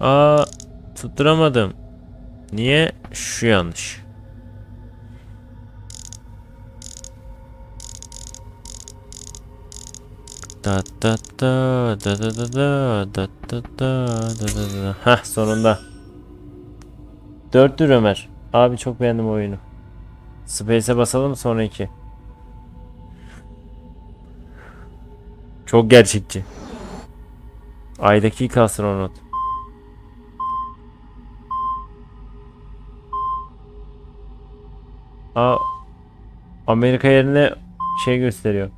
Aa tutturamadım. Niye? Şu yanlış. Da da da da da da da da da da da da da. Heh sonunda. Dörttür Ömer. Abi çok beğendim o oyunu. Space'e basalım sonra iki. Çok gerçekçi. Aydaki ilk astronot. Aa, Amerika yerine şey gösteriyor.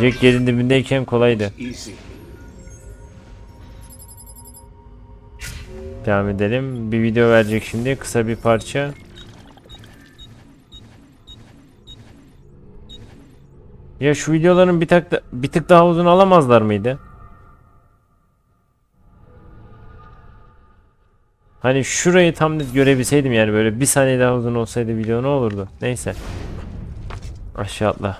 Jack yerin dibindeyken kolaydı. Devam edelim. Bir video verecek şimdi. Kısa bir parça. Ya şu videoların bir tık, da- bir tık daha uzun alamazlar mıydı? Hani şurayı tam net görebilseydim yani böyle bir saniye daha uzun olsaydı video ne olurdu? Neyse. Aşağı atla.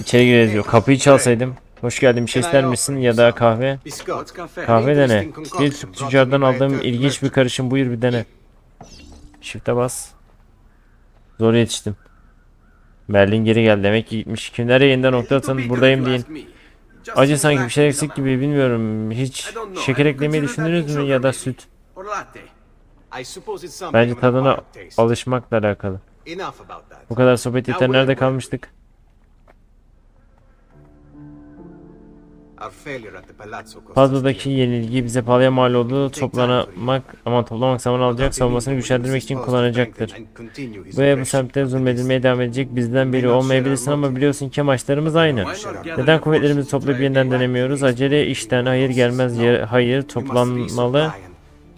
İçeri gireriz diyor. Kapıyı çalsaydım. Hoş geldin bir şey ister misin ya da kahve? Kahve dene. Bir Türk tüccardan aldığım ilginç bir karışım buyur bir dene. Shift'e bas. Zor yetiştim. Berlin geri geldi. Demek ki gitmiş. Kimler yayında nokta atın buradayım deyin. Acı sanki bir şey eksik gibi bilmiyorum. Hiç şeker eklemeyi düşündünüz mü ya da süt? Bence tadına alışmakla alakalı. Bu kadar sohbet yeter. Nerede kalmıştık? Fazladaki yenilgi bize pahalıya mal oldu. Toplamak ama toplamak zaman alacak. Savunmasını güçlendirmek için kullanacaktır. Ve bu semtte zulmedilmeye devam edecek. Bizden biri olmayabilirsin ama biliyorsun ki amaçlarımız aynı. Neden kuvvetlerimizi toplayıp yeniden denemiyoruz? Acele işten hayır gelmez. hayır toplanmalı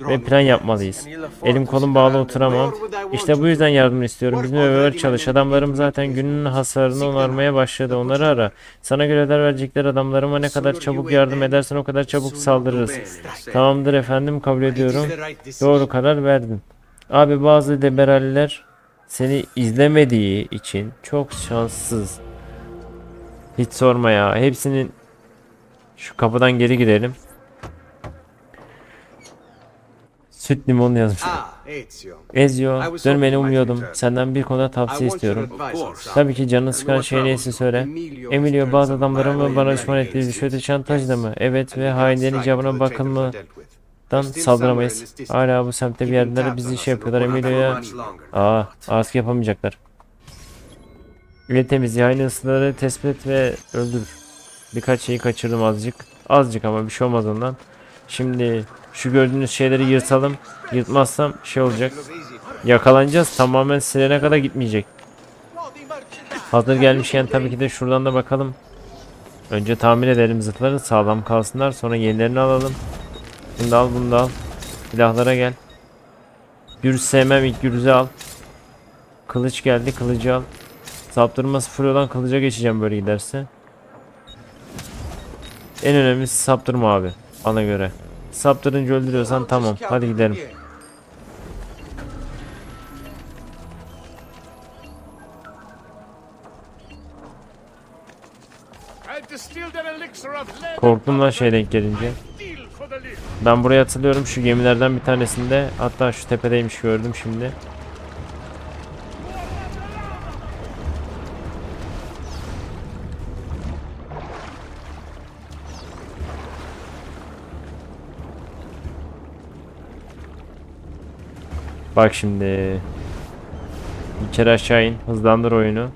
ve plan yapmalıyız. Elim kolum bağlı oturamam. İşte bu yüzden yardım istiyorum. Bizimle beraber çalış. Adamlarım zaten günün hasarını onarmaya başladı. Onları ara. Sana görevler verecekler adamlarıma ne kadar çabuk yardım edersen o kadar çabuk saldırırız. Tamamdır efendim kabul ediyorum. Doğru karar verdin. Abi bazı liberaller seni izlemediği için çok şanssız. Hiç sorma ya. Hepsinin şu kapıdan geri girelim. Süt limon yazmış. Ah, Ezio. Dönmeni umuyordum. Senden bir konuda tavsiye istiyorum. Tabii ki canını sıkan şey neyse söyle. Emilio bazı adamlarımı bana düşman ettiği rüşvete şantajla mı? Evet ve hainlerin icabına bakılmadan saldıramayız. Hala bu semtte bir yerlere bizi şey yapıyorlar Emilio'ya. Aa, artık yapamayacaklar. Üye temizliği aynı ısıları tespit ve öldür. Birkaç şeyi kaçırdım azıcık. Azıcık ama bir şey olmaz ondan. Şimdi şu gördüğünüz şeyleri yırtalım. Yırtmazsam şey olacak. Yakalanacağız. Tamamen silene kadar gitmeyecek. Hazır gelmişken tabii ki de şuradan da bakalım. Önce tamir edelim zırhları sağlam kalsınlar. Sonra yenilerini alalım. Bunu da al bunu da al. Silahlara gel. Gürüz sevmem ilk gürüzü al. Kılıç geldi kılıcı al. Saptırma sıfır olan kılıca geçeceğim böyle giderse. En önemlisi saptırma abi. Bana göre. Saptırınca öldürüyorsan tamam. Hadi gidelim. Korktum lan şey denk gelince. Ben buraya hatırlıyorum şu gemilerden bir tanesinde hatta şu tepedeymiş gördüm şimdi. Bak şimdi. Kere aşağı in. Hızlandır oyunu.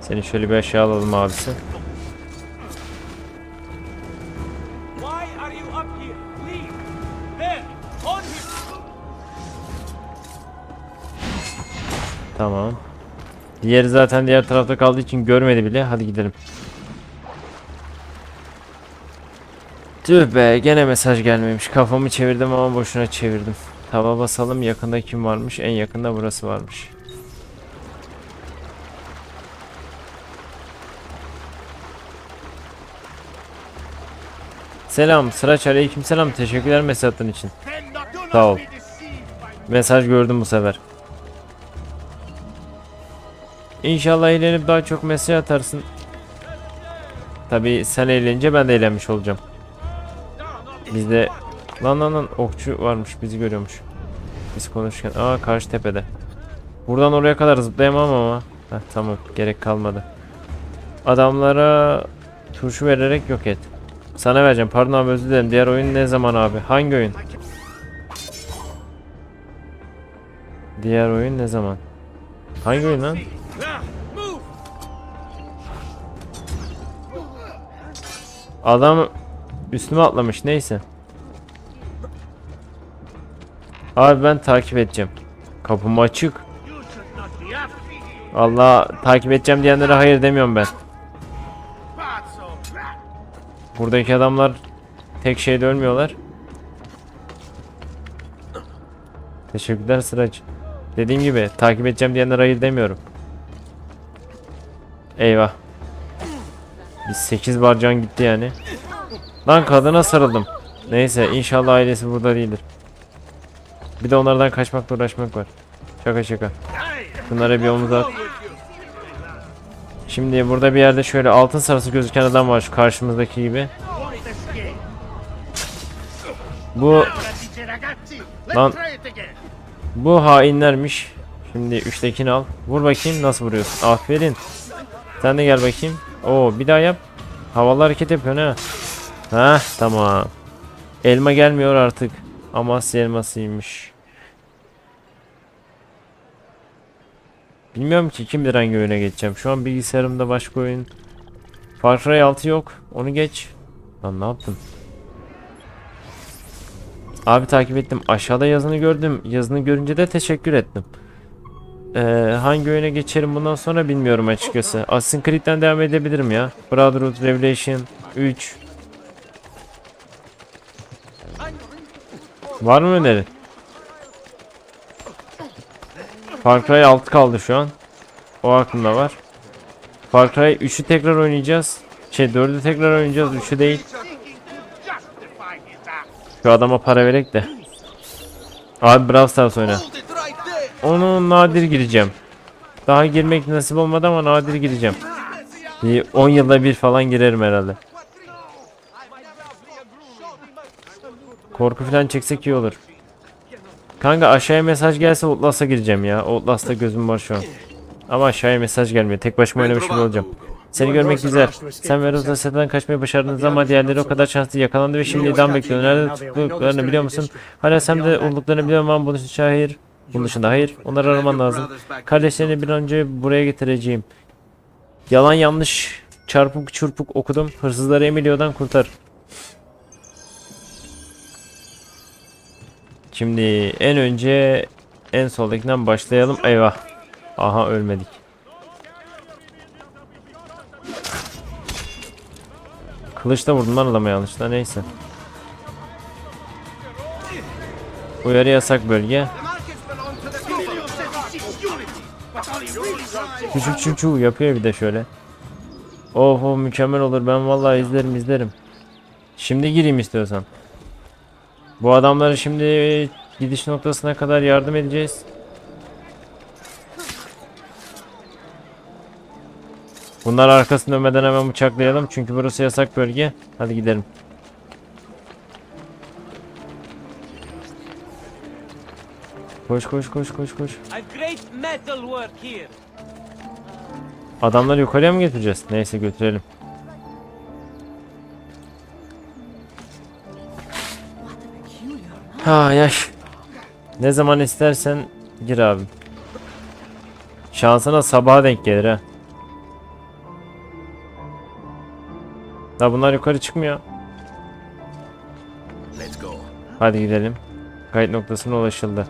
Seni şöyle bir aşağı alalım abisi. Tamam. Diğeri zaten diğer tarafta kaldığı için görmedi bile. Hadi gidelim. Tüh be gene mesaj gelmemiş. Kafamı çevirdim ama boşuna çevirdim. Tava basalım yakında kim varmış? En yakında burası varmış. Selam Sıraç aleyküm selam teşekkürler mesajın için. Sağ ol. Mesaj gördüm bu sefer. İnşallah eğlenip daha çok mesaj atarsın. Tabi sen eğlenince ben de eğlenmiş olacağım. Bizde lan lan lan okçu varmış bizi görüyormuş. Biz konuşurken aa karşı tepede. Buradan oraya kadar zıplayamam ama. Heh, tamam gerek kalmadı. Adamlara turşu vererek yok et. Sana vereceğim pardon abi özür dilerim. Diğer oyun ne zaman abi? Hangi oyun? Diğer oyun ne zaman? Hangi oyun lan? Adam üstüme atlamış neyse. Abi ben takip edeceğim. Kapım açık. Allah takip edeceğim diyenlere hayır demiyorum ben. Buradaki adamlar tek şeyde ölmüyorlar. Teşekkürler Sıraç. Dediğim gibi takip edeceğim diyenlere hayır demiyorum. Eyvah. Biz 8 barcan gitti yani. Lan kadına sarıldım. Neyse inşallah ailesi burada değildir. Bir de onlardan kaçmakla uğraşmak var. Şaka şaka. Bunlara bir omuz at. Şimdi burada bir yerde şöyle altın sarısı gözüken adam var şu karşımızdaki gibi. Bu lan bu hainlermiş. Şimdi üçtekini al. Vur bakayım nasıl vuruyorsun. Aferin. Sen de gel bakayım. Oo bir daha yap. Havalı hareket yapıyorsun ha. Ha tamam. Elma gelmiyor artık. Amasya elmasıymış. Bilmiyorum ki kim bilir hangi oyuna geçeceğim. Şu an bilgisayarımda başka oyun. Far Cry 6 yok. Onu geç. Lan ne yaptın? Abi takip ettim. Aşağıda yazını gördüm. Yazını görünce de teşekkür ettim. Ee, hangi oyuna geçerim bundan sonra bilmiyorum açıkçası. Assassin's Creed'den devam edebilirim ya. Brotherhood, Revelation 3. Var mı öneri? Far Cry 6 kaldı şu an. O aklımda var. Far Cry 3'ü tekrar oynayacağız. Şey 4'ü tekrar oynayacağız. 3'ü değil. Şu adama para verek de. Abi Brawl Stars oyna. Onu nadir gireceğim. Daha girmek nasip olmadı ama nadir gireceğim. Bir 10 yılda bir falan girerim herhalde. Korku falan çeksek iyi olur. Kanka aşağıya mesaj gelse Outlast'a gireceğim ya. Outlast'ta gözüm var şu an. Ama aşağıya mesaj gelmiyor. Tek başıma oynamış gibi olacağım. Seni görmek güzel. Sen ve Rosa seten kaçmayı başardınız ama diğerleri o kadar şanslı yakalandı ve şimdi idam bekliyor. Nerede tuttuklarını biliyor musun? Hala sen de olduklarını biliyorum ama bunun için hayır. Bunun dışında hayır. Onları araman lazım. Kardeşlerini bir an önce buraya getireceğim. Yalan yanlış çarpık çırpık okudum. Hırsızları Emilio'dan kurtar. Şimdi en önce en soldakinden başlayalım. Eyvah. Aha ölmedik. Kılıçla vurdum lan adama yanlışla neyse. Uyarı yasak bölge. Küçük çuçu yapıyor bir de şöyle. Of of mükemmel olur ben vallahi izlerim izlerim. Şimdi gireyim istiyorsan. Bu adamları şimdi gidiş noktasına kadar yardım edeceğiz. Bunlar arkasını dönmeden hemen bıçaklayalım çünkü burası yasak bölge. Hadi gidelim. Koş koş koş koş koş. Adamları yukarıya mı getireceğiz? Neyse götürelim. Ha yaş. Ne zaman istersen gir abim. Şansına sabaha denk gelir ha. Da bunlar yukarı çıkmıyor. Let's go. Hadi gidelim. Kayıt noktasına ulaşıldı.